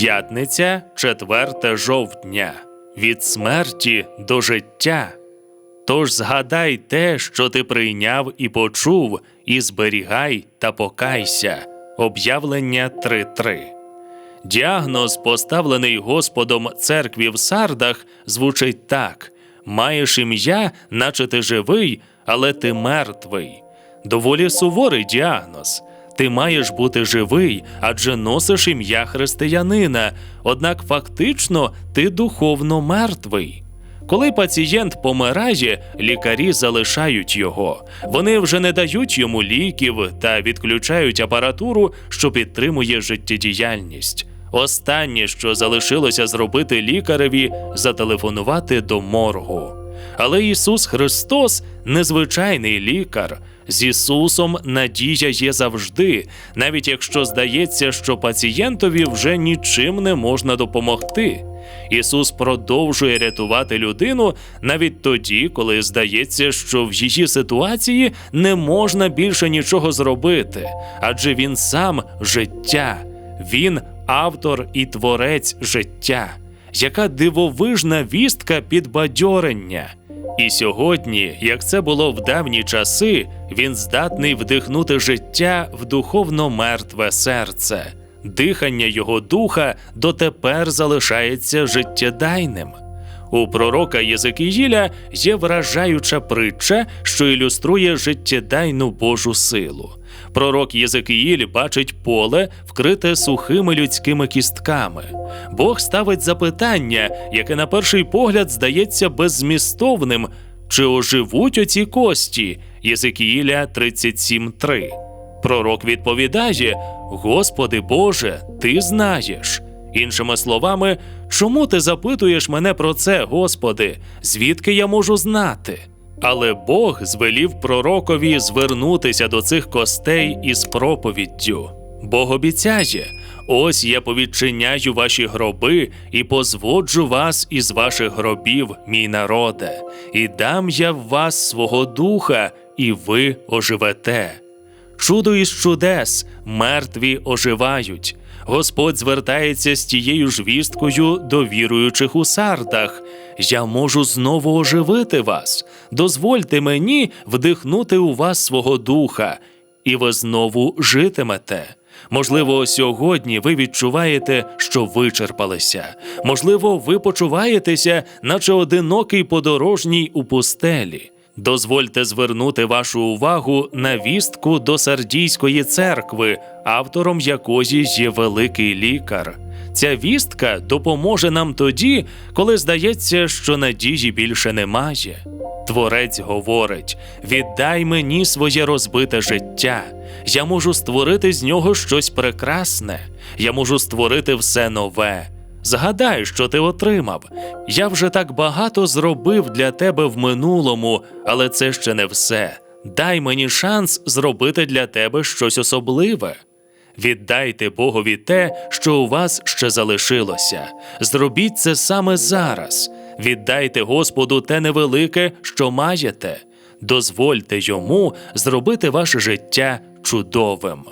П'ятниця 4 жовтня. Від смерті до життя. Тож згадай те, що ти прийняв і почув, і зберігай та покайся. Об'явлення 3.3. Діагноз, поставлений Господом церкві в Сардах, звучить так: маєш ім'я, наче ти живий, але ти мертвий. Доволі суворий діагноз. Ти маєш бути живий, адже носиш ім'я християнина, однак фактично ти духовно мертвий. Коли пацієнт помирає, лікарі залишають його. Вони вже не дають йому ліків та відключають апаратуру, що підтримує життєдіяльність. Останнє, що залишилося зробити лікареві, зателефонувати до моргу. Але Ісус Христос незвичайний лікар. З Ісусом надія є завжди, навіть якщо здається, що пацієнтові вже нічим не можна допомогти. Ісус продовжує рятувати людину навіть тоді, коли здається, що в її ситуації не можна більше нічого зробити, адже Він сам життя, Він автор і творець життя. Яка дивовижна вістка підбадьорення. І сьогодні, як це було в давні часи, він здатний вдихнути життя в духовно мертве серце. Дихання його духа дотепер залишається життєдайним. У пророка Єзекіїля є вражаюча притча, що ілюструє життєдайну Божу силу. Пророк Єзекіїль бачить поле, вкрите сухими людськими кістками. Бог ставить запитання, яке на перший погляд здається беззмістовним: чи оживуть оці кості? Єзекіїля 37.3. Пророк відповідає: Господи Боже, ти знаєш. Іншими словами, чому ти запитуєш мене про це, Господи? Звідки я можу знати? Але Бог звелів пророкові звернутися до цих костей із проповіддю. Бог обіцяє: ось я повідчиняю ваші гроби і позводжу вас із ваших гробів, мій народе, і дам я в вас свого духа, і ви оживете. Чудо із чудес, мертві оживають. Господь звертається з тією ж вісткою до віруючих у сардах. Я можу знову оживити вас. Дозвольте мені вдихнути у вас свого духа, і ви знову житимете. Можливо, сьогодні ви відчуваєте, що вичерпалися. Можливо, ви почуваєтеся, наче одинокий подорожній у пустелі. Дозвольте звернути вашу увагу на вістку до Сардійської церкви, автором якої є великий лікар. Ця вістка допоможе нам тоді, коли здається, що надії більше немає. Творець говорить: віддай мені своє розбите життя. Я можу створити з нього щось прекрасне, я можу створити все нове. Згадай, що ти отримав. Я вже так багато зробив для тебе в минулому, але це ще не все. Дай мені шанс зробити для тебе щось особливе. Віддайте Богові те, що у вас ще залишилося. Зробіть це саме зараз. Віддайте Господу те невелике, що маєте. Дозвольте йому зробити ваше життя чудовим.